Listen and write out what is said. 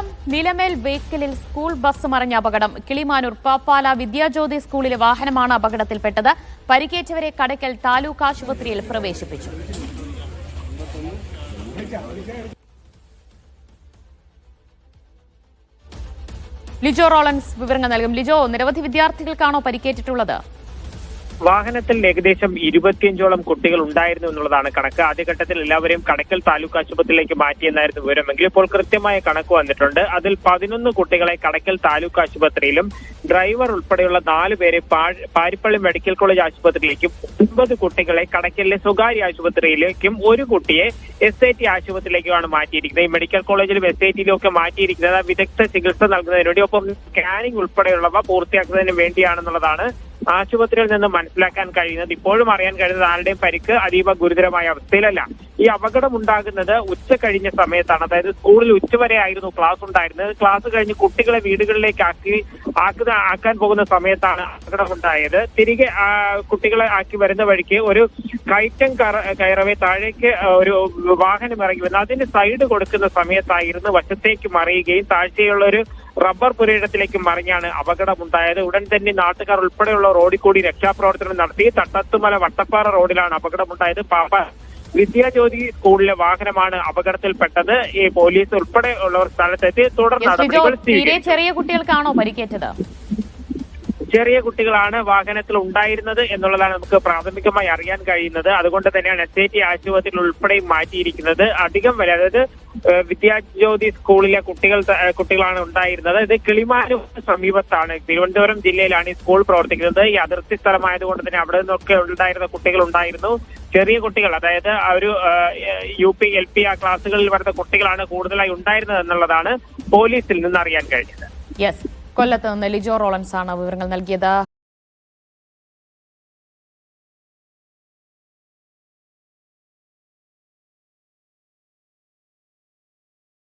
കൊല്ലം നിലമേൽ വെഹിക്കിളിൽ school bus മറിഞ്ഞ അപകടം. കിളിമാനൂർ പാപ്പാല വിദ്യാജ്യോതി സ്കൂളിലെ വാഹനമാണ് അപകടത്തിൽപ്പെട്ടത്. പരിക്കേറ്റവരെ കടയ്ക്കൽ താലൂക്ക് ആശുപത്രിയിൽ പ്രവേശിപ്പിച്ചു. ലിജോ റോളൻസ് വിവരങ്ങൾ നൽകും. ലിജോ നിരവധി വിദ്യാർത്ഥികൾക്കാണോ പരിക്കേറ്റിട്ടുള്ളത്? വാഹനത്തിൽ ഏകദേശം ഇരുപത്തിയഞ്ചോളം കുട്ടികൾ ഉണ്ടായിരുന്നു എന്നുള്ളതാണ് കണക്ക്. ആദ്യഘട്ടത്തിൽ എല്ലാവരെയും കടക്കൽ താലൂക്ക് ആശുപത്രിയിലേക്ക് മാറ്റിയെന്നായിരുന്നു വിവരമെങ്കിൽ ഇപ്പോൾ കൃത്യമായ കണക്ക് വന്നിട്ടുണ്ട്. അതിൽ പതിനൊന്ന് കുട്ടികളെ കടക്കൽ താലൂക്ക് ആശുപത്രിയിലും ഡ്രൈവർ ഉൾപ്പെടെയുള്ള നാല് പേരെ പാരിപ്പള്ളി മെഡിക്കൽ കോളേജ് ആശുപത്രിയിലേക്കും ഒൻപത് കുട്ടികളെ കടക്കലിലെ സ്വകാര്യ ആശുപത്രിയിലേക്കും ഒരു കുട്ടിയെ എസ് ഐ ടി ആശുപത്രിയിലേക്കുമാണ് മാറ്റിയിരിക്കുന്നത്. ഈ മെഡിക്കൽ കോളേജിലും എസ് ഐ ടിയിലും ഒക്കെ മാറ്റിയിരിക്കുന്നത്. വിദഗ്ധ ചികിത്സ നൽകുന്നതിന് വേണ്ടി ഒപ്പം സ്കാനിംഗ് ഉൾപ്പെടെയുള്ളവ പൂർത്തിയാക്കുന്നതിന് വേണ്ടിയാണെന്നുള്ളതാണ് ആശുപത്രിയിൽ നിന്ന് മനസ്സിലാക്കാൻ കഴിയുന്നത് ഇപ്പോഴും അറിയാൻ കഴിയുന്നത് ആരുടെയും പരിക്ക് അതീവ ഗുരുതരമായ അവസ്ഥയിലല്ല. ഈ അപകടം ഉണ്ടാകുന്നത് ഉച്ച കഴിഞ്ഞ സമയത്താണ്. അതായത് സ്കൂളിൽ ഉച്ചവരെ ആയിരുന്നു ക്ലാസ് ഉണ്ടായിരുന്നത്. ക്ലാസ് കഴിഞ്ഞ് കുട്ടികളെ വീടുകളിലേക്ക് ആക്കി ആക്കുന്ന ആക്കാൻ പോകുന്ന സമയത്താണ് അപകടം ഉണ്ടായത്. തിരികെ കുട്ടികളെ ആക്കി വരുന്ന വഴിക്ക് ഒരു കയറ്റം കയറവേ താഴേക്ക് ഒരു വാഹനം ഇറങ്ങി വന്നു അതിന് സൈഡ് കൊടുക്കുന്ന സമയത്തായിരുന്നു വശത്തേക്ക് മറിയുകയും താഴ്ചയുള്ള ഒരു റബ്ബർ പുരയിടത്തിലേക്ക് മറിഞ്ഞാണ് അപകടമുണ്ടായത്. ഉടൻ തന്നെ നാട്ടുകാർ ഉൾപ്പെടെയുള്ള റോഡിൽ കൂടി രക്ഷാപ്രവർത്തനം നടത്തി. തട്ടത്തുമല വട്ടപ്പാറ റോഡിലാണ് അപകടമുണ്ടായത്. പാപ്പ വിദ്യാജ്യോതി സ്കൂളിലെ വാഹനമാണ് അപകടത്തിൽപ്പെട്ടത്. ഈ പോലീസ് ഉൾപ്പെടെ ഉള്ളവർ സ്ഥലത്തെത്തി. തുടർ നടപടികൾ ചെറിയ കുട്ടികൾക്കാണോ പരിക്കേറ്റത്? ചെറിയ കുട്ടികളാണ് വാഹനത്തിൽ ഉണ്ടായിരുന്നത് എന്നുള്ളതാണ് നമുക്ക് പ്രാഥമികമായി അറിയാൻ കഴിയുന്നത്. അതുകൊണ്ട് തന്നെയാണ് എസ് ഐ ടി ആശുപത്രിയിൽ ഉൾപ്പെടെ മാറ്റിയിരിക്കുന്നത്. അധികം വരെ അതായത് വിദ്യാജ്യോതി സ്കൂളിലെ കുട്ടികൾ കുട്ടികളാണ് ഉണ്ടായിരുന്നത്. ഇത് കിളിമാനൂർ സമീപത്താണ്. തിരുവനന്തപുരം ജില്ലയിലാണ് ഈ സ്കൂൾ പ്രവർത്തിക്കുന്നത്. ഈ അതിർത്തി സ്ഥലമായതുകൊണ്ട് തന്നെ അവിടെ നിന്നൊക്കെ ഉണ്ടായിരുന്ന കുട്ടികൾ ഉണ്ടായിരുന്നു. ചെറിയ കുട്ടികൾ അതായത് ഒരു യു പി എൽ പി ആ ക്ലാസ്സുകളിൽ വരുന്ന കുട്ടികളാണ് കൂടുതലായി ഉണ്ടായിരുന്നത് എന്നുള്ളതാണ് പോലീസിൽ നിന്ന് അറിയാൻ കഴിഞ്ഞത്. യെസ് കൊല്ലത്ത് നിന്ന് ലിജോ റോളൻസ് ആണ് വിവരങ്ങൾ നൽകിയത്.